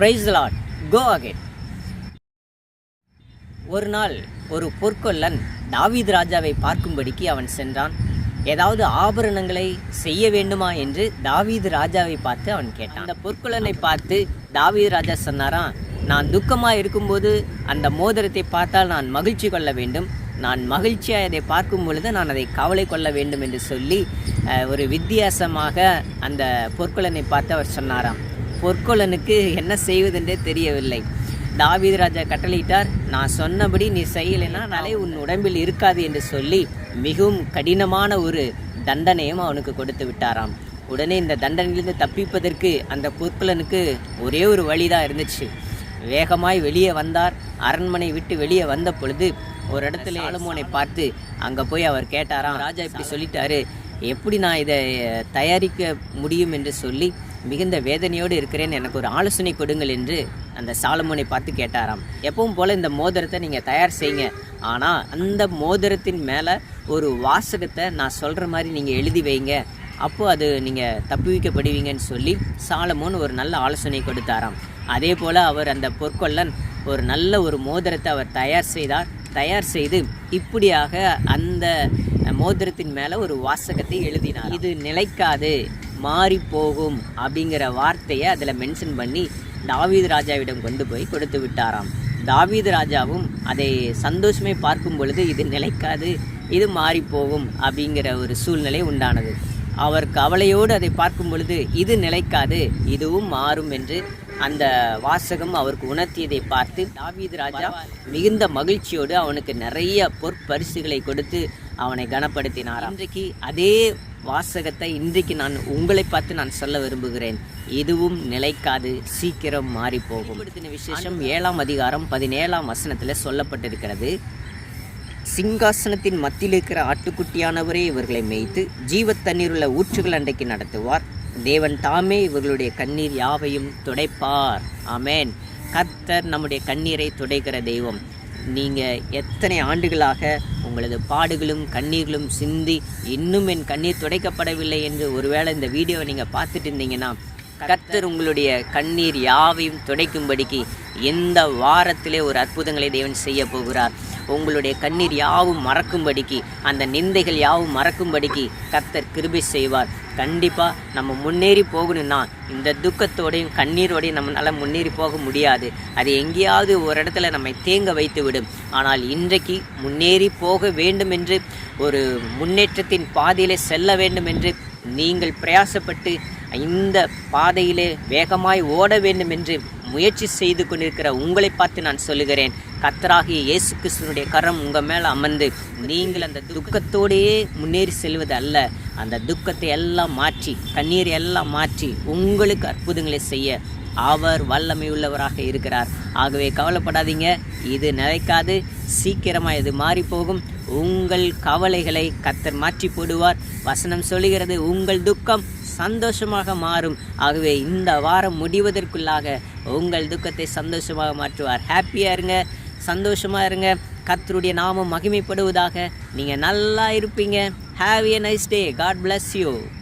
Price lot கோ ahead ஒரு நாள் ஒரு பொற்கொல்லன் தாவீத் ராஜாவை பார்க்கும்படிக்கு அவன் சென்றான். ஏதாவது ஆபரணங்களை செய்ய வேண்டுமா என்று தாவீது ராஜாவை பார்த்து அவன் கேட்டான். அந்த பொற்கொல்லனை பார்த்து தாவீது ராஜா சொன்னாராம் நான் துக்கமாக இருக்கும்போது அந்த மோதிரத்தை பார்த்தால் நான் மகிழ்ச்சி கொள்ள வேண்டும். நான் மகிழ்ச்சியாக அதை பார்க்கும் பொழுது நான் அதை கவலை கொள்ள வேண்டும் என்று சொல்லி ஒரு வித்தியாசமாக அந்த பொற்கொலனை பார்த்து அவர் சொன்னாராம். பொற்கொல்லனுக்கு என்ன செய்வதென்றே தெரியவில்லை. தாவீது ராஜா கட்டளையிட்டார் நான் சொன்னபடி நீ செய்யலைன்னா நாளை உன் உடம்பில் இருக்காது என்று சொல்லி மிகவும் கடினமான ஒரு தண்டனையும் அவனுக்கு கொடுத்து விட்டாராம். உடனே இந்த தண்டனையிலிருந்து தப்பிப்பதற்கு அந்த பொற்கொலனுக்கு ஒரே ஒரு வழிதான் இருந்துச்சு. வேகமாய் வெளியே வந்தார். அரண்மனை விட்டு வெளியே வந்த பொழுது ஒரு இடத்துல ஆலமோனை பார்த்து அங்கே போய் அவர் கேட்டாராம். ராஜா இப்படி சொல்லிட்டாரு. எப்படி நான் இதை தயாரிக்க முடியும் என்று சொல்லி மிகுந்த வேதனையோடு இருக்கிறேன். எனக்கு ஒரு ஆலோசனை கொடுங்கள் என்று அந்த சாலமோனை பார்த்து கேட்டாராம். எப்பவும் போல் இந்த மோதிரத்தை நீங்கள் தயார் செய்யுங்க. ஆனால் அந்த மோதிரத்தின் மேலே ஒரு வாசகத்தை நான் சொல்கிற மாதிரி நீங்கள் எழுதி வைங்க. அப்போது அது நீங்கள் தப்புவிக்கப்படுவீங்கன்னு சொல்லி சாலமோன் ஒரு நல்ல ஆலோசனை கொடுத்தாராம். அதே போல் அவர் அந்த பொற்கொள்ளன் ஒரு நல்ல ஒரு மோதிரத்தை அவர் தயார் செய்தார். தயார் செய்து இப்படியாக அந்த மோதிரத்தின் மேலே ஒரு வாசகத்தை எழுதினார் இது நிலைக்காது மாறி போகும் அப்படிங்கிற வார்த்தையை அதில் மென்ஷன் பண்ணி தாவீது ராஜாவிடம் கொண்டு போய் கொடுத்து விட்டாராம். தாவீது ராஜாவும் அதை சந்தோஷமே பார்க்கும் பொழுது இது நிலைக்காது இது மாறி போகும் அப்படிங்கிற ஒரு சூழ்நிலை உண்டானது. அவர் கவலையோடு அதை பார்க்கும் பொழுது இது நிலைக்காது இதுவும் மாறும் என்று அந்த வாசகம் அவருக்கு உணர்த்தியதை பார்த்து தாவீது ராஜா மிகுந்த மகிழ்ச்சியோடு அவனுக்கு நிறைய பொற்பரிசுகளை கொடுத்து அவனை கனப்படுத்தினார் இன்றைக்கு அதே வாசகத்தை இன்றைக்கு நான் உங்களை பார்த்து நான் சொல்ல விரும்புகிறேன். இதுவும் நிலைக்காது சீக்கிரம் மாறி போகும் விசேஷம் ஏழாம் அதிகாரம் பதினேழாம் வசனத்தில் சொல்லப்பட்டிருக்கிறது. சிங்காசனத்தின் மத்தியில் இருக்கிற ஆட்டுக்குட்டியானவரே இவர்களை மேய்த்து ஜீவத் தண்ணீர் உள்ள ஊற்றுகள் அன்றைக்கு நடத்துவார். தேவன் தாமே இவர்களுடைய கண்ணீர் யாவையும் துடைப்பார். ஆமேன். கர்த்தர் நம்முடைய கண்ணீரை துடைக்கிற தெய்வம். நீங்கள் எத்தனை ஆண்டுகளாக உங்களது பாடுகளும் கண்ணீர்களும் சிந்தி இன்னும் என் கண்ணீர் துடைக்கப்படவில்லை என்று ஒருவேளை இந்த வீடியோவை நீங்கள் பார்த்துட்டு இருந்தீங்கன்னா கத்தர் உங்களுடைய கண்ணீர் யாவையும் துடைக்கும்படிக்கு எந்த வாரத்திலே ஒரு அற்புதங்களை தேவன் செய்ய போகிறார். உங்களுடைய கண்ணீர் யாவும் மறக்கும்படிக்கு அந்த நிந்தைகள் யாவும் மறக்கும்படிக்கு கத்தர் கிருபை செய்வார். கண்டிப்பாக நம்ம முன்னேறி போகணும்னா இந்த துக்கத்தோடையும் கண்ணீரோடையும் நம்மளால் முன்னேறி போக முடியாது. அது எங்கேயாவது ஒரு இடத்துல நம்மை தேங்க வைத்து விடும். ஆனால் இன்றைக்கு முன்னேறி போக வேண்டும் என்று ஒரு முன்னேற்றத்தின் பாதையிலே செல்ல வேண்டும் என்று நீங்கள் பிரயாசப்பட்டு இந்த பாதையிலே வேகமாய் ஓட வேண்டும் என்று முயற்சி செய்து கொண்டிருக்கிற உங்களை பார்த்து நான் சொல்லுகிறேன். கத்தராகிய இயேசு கிருஷ்ணனுடைய கரம் உங்கள் மேலே அமர்ந்து நீங்கள் அந்த துக்கத்தோடையே முன்னேறி செல்வது அல்ல. அந்த துக்கத்தை எல்லாம் மாற்றி கண்ணீர் எல்லாம் மாற்றி உங்களுக்கு அற்புதங்களை செய்ய அவர் வல்லமை உள்ளவராக இருக்கிறார். ஆகவே கவலைப்படாதீங்க இது நிலைக்காது. சீக்கிரமாக இது மாறி போகும் உங்கள் கவலைகளை கத்தர் மாற்றி போடுவார். வசனம் சொல்லுகிறது உங்கள் துக்கம் சந்தோஷமாக மாறும். ஆகவே இந்த வாரம் முடிவதற்குள்ளாக உங்கள் துக்கத்தை சந்தோஷமாக மாற்றுவார். ஹாப்பியாக இருங்க சந்தோஷமாக இருங்க. கத்தருடைய நாமம் மகிமைப்படுவதாக. நீங்கள் நல்லா இருப்பீங்க. Have a nice day. God bless you.